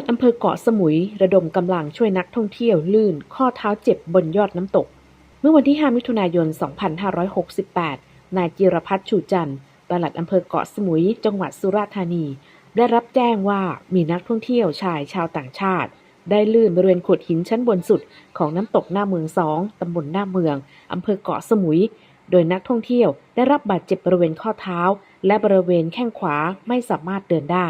ลัดอำเภอเกาะสมุย ระดมกำลังช่วยนักท่องเที่ยวลื่น ข้อเท้าเจ็บบนยอดน้ำตก เมื่อวันที่ 5 มิถุนายน 2568 นายจิรพัฒน์ชูจันทร์ปลัดอำเภอเกาะสมุย จังหวัดสุราษฎร์ธานี ได้รับแจ้งว่ามีนักท่องเที่ยวชายชาวต่างชาติ ได้ลื่นบริเวณโขดหินชั้นบนสุด ของน้ำตกหน้าเมืองสองตำบลหน้าเมืองอำเภอเกาะสมุย โดยนักท่องเที่ยวได้รับบาดเจ็บบริเวณข้อเท้า และบริเวณแข้งขวาไม่สามารถเดินได้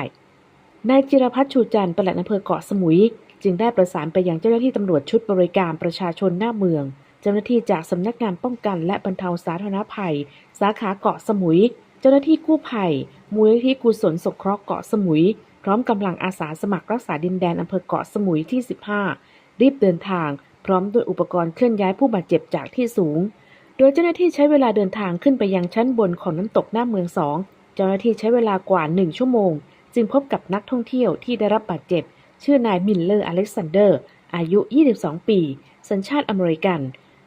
นายจิรพัฒน์ชูจันทร์ปลัดอำเภอเกาะสมุย จึงได้ประสานไปยังเจ้าหน้าที่ตำรวจชุดบริการประชาชนหน้าเมือง เจ้าหน้าที่จากสำนักงานป้องกันและบรรเทาสาธารณภัย สาขาเกาะสมุย เจ้าหน้าที่กู้ภัย มูลนิธิกุศลสงเคราะห์เกาะสมุย พร้อมกำลังอาสาสมัครรักษาดินแดนอำเภอเกาะสมุยที่ 15 รีบเดินทาง พร้อมด้วยอุปกรณ์เคลื่อนย้ายผู้บาดเจ็บจากที่สูง โดยเจ้าหน้าที่ใช้เวลาเดินทางขึ้นไปยังชั้นบนของน้ำตกหน้าเมืองสองเจ้าหน้าที่ใช้เวลากว่า 1 ชั่วโมง จึงพบกับนักท่องเที่ยวที่ได้รับบาดเจ็บ ชื่อนายมิลเลอร์อเล็กซานเดอร์ อายุ 22 ปี สัญชาติอเมริกัน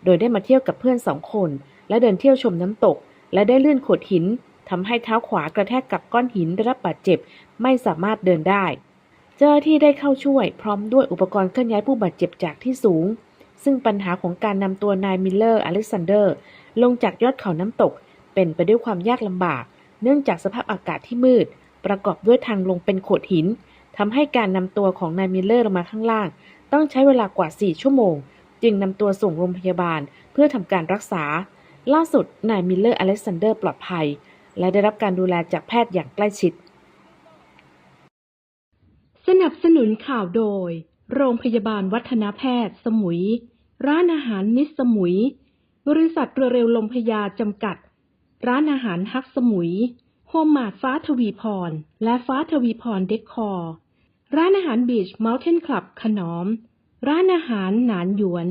โดยได้มาเที่ยวกับเพื่อนสองคน และเดินเที่ยวชมน้ำตก และได้เลื่อนโขดหินทำให้เท้าขวากระแทกกับก้อนหินได้รับบาดเจ็บ ไม่สามารถเดินได้ เจ้าหน้าที่ได้เข้าช่วยพร้อมด้วยอุปกรณ์เคลื่อนย้ายผู้บาดเจ็บจากที่สูง ซึ่งปัญหาของการนำตัวนายมิลเลอร์อเล็กซานเดอร์ ลงจากยอดเขาน้ำตก เป็นไปด้วยความยากลำบาก เนื่องจากสภาพอากาศที่มืด ประกอบด้วยทางลงเป็นโขดหินทำให้การนำตัวของนายมิลเลอร์ลงมาข้างล่าง ต้องใช้เวลากว่า 4 ชั่วโมง จึงนำตัวส่งโรงพยาบาลเพื่อทำการรักษา ล่าสุดนายมิลเลอร์อเล็กซานเดอร์ปลอดภัย และได้รับการดูแลจากแพทย์อย่างใกล้ชิด สนับสนุนข่าวโดย โรงพยาบาลวัฒนแพทย์ สมุย ร้านอาหารมิสสมุย บริษัทเรือเร็วลมพยาจำกัด ร้านอาหารฮักสมุย โฮมมาดฟ้าทวีพร และฟ้าทวีพรเดคคอร์ ร้านอาหารบีชเมลเทนคลับขนอม ร้านอาหารหนานหยวน